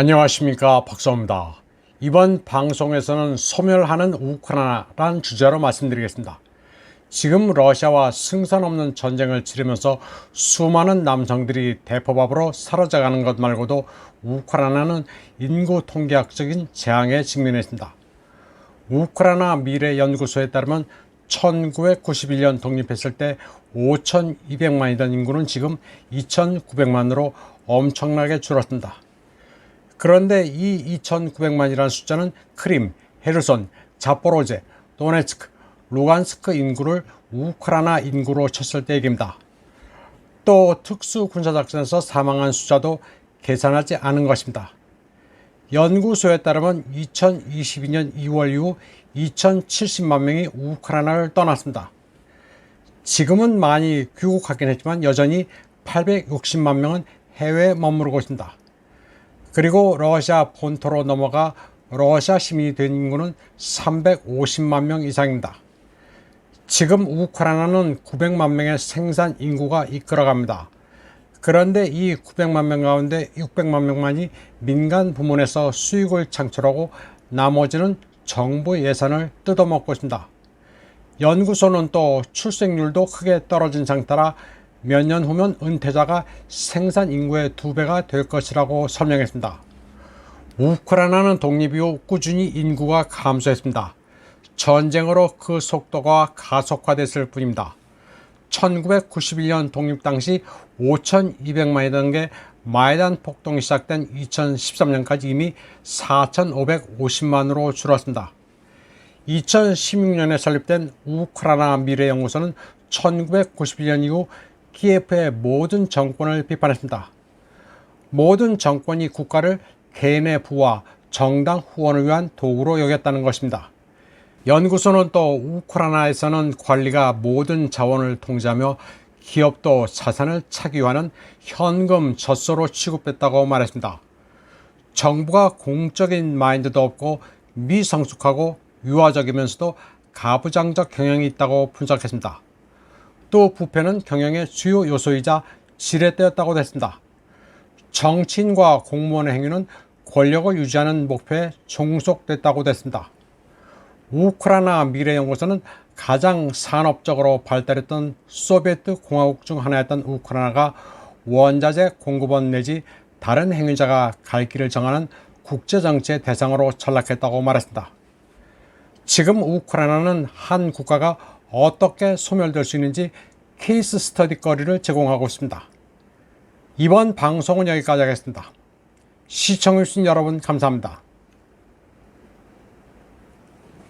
안녕하십니까 박사입니다. 이번 방송에서는 소멸하는 우크라이나란 주제로 말씀드리겠습니다. 지금 러시아와 승산 없는 전쟁을 치르면서 수많은 남성들이 대포밥으로 사라져가는 것 말고도 우크라이나는 인구 통계학적인 재앙에 직면했습니다. 우크라이나 미래연구소에 따르면 1991년 독립했을 때 5,200만이던 인구는 지금 2,900만으로 엄청나게 줄었습니다. 그런데 이 2,900만이라는 숫자는 크림, 헤르손, 자포로제, 도네츠크, 루간스크 인구를 우크라이나 인구로 쳤을 때 얘기입니다. 또 특수 군사작전에서 사망한 숫자도 계산하지 않은 것입니다. 연구소에 따르면 2022년 2월 이후 2,070만 명이 우크라이나를 떠났습니다. 지금은 많이 귀국하긴 했지만 여전히 860만 명은 해외에 머무르고 있습니다. 그리고 러시아 본토로 넘어가 러시아 시민이 된 인구는 350만 명 이상입니다. 지금 우크라이나는 900만 명의 생산 인구가 이끌어갑니다. 그런데 이 900만 명 가운데 600만 명만이 민간 부문에서 수익을 창출하고 나머지는 정부 예산을 뜯어먹고 있습니다. 연구소는 또 출생률도 크게 떨어진 상태라 몇 년 후면 은퇴자가 생산 인구의 두 배가 될 것이라고 설명했습니다. 우크라이나는 독립 이후 꾸준히 인구가 감소했습니다. 전쟁으로 그 속도가 가속화됐을 뿐입니다. 1991년 독립 당시 5,200만이던 게 마이단 폭동이 시작된 2013년까지 이미 4,550만으로 줄었습니다. 2016년에 설립된 우크라이나 미래연구소는 1991년 이후 키예프의 모든 정권을 비판했습니다. 모든 정권이 국가를 개인의 부와 정당 후원을 위한 도구로 여겼다는 것입니다. 연구소는 또 우크라이나에서는 관리가 모든 자원을 통제하며 기업도 자산을 차기화하는 현금 젖소로 취급됐다고 말했습니다. 정부가 공적인 마인드도 없고 미성숙하고 유화적이면서도 가부장적 경향이 있다고 분석했습니다. 또 부패는 경영의 주요 요소이자 지렛대였다고 했습니다. 정치인과 공무원의 행위는 권력을 유지하는 목표에 종속됐다고 했습니다. 우크라이나 미래연구소는 가장 산업적으로 발달했던 소비에트 공화국 중 하나였던 우크라이나가 원자재 공급원 내지 다른 행위자가 갈 길을 정하는 국제정치의 대상으로 전락했다고 말했습니다. 지금 우크라이나는 한 국가가 어떻게 소멸될 수 있는지 케이스 스터디 거리를 제공하고 있습니다. 이번 방송은 여기까지 하겠습니다. 시청해주신 여러분 감사합니다.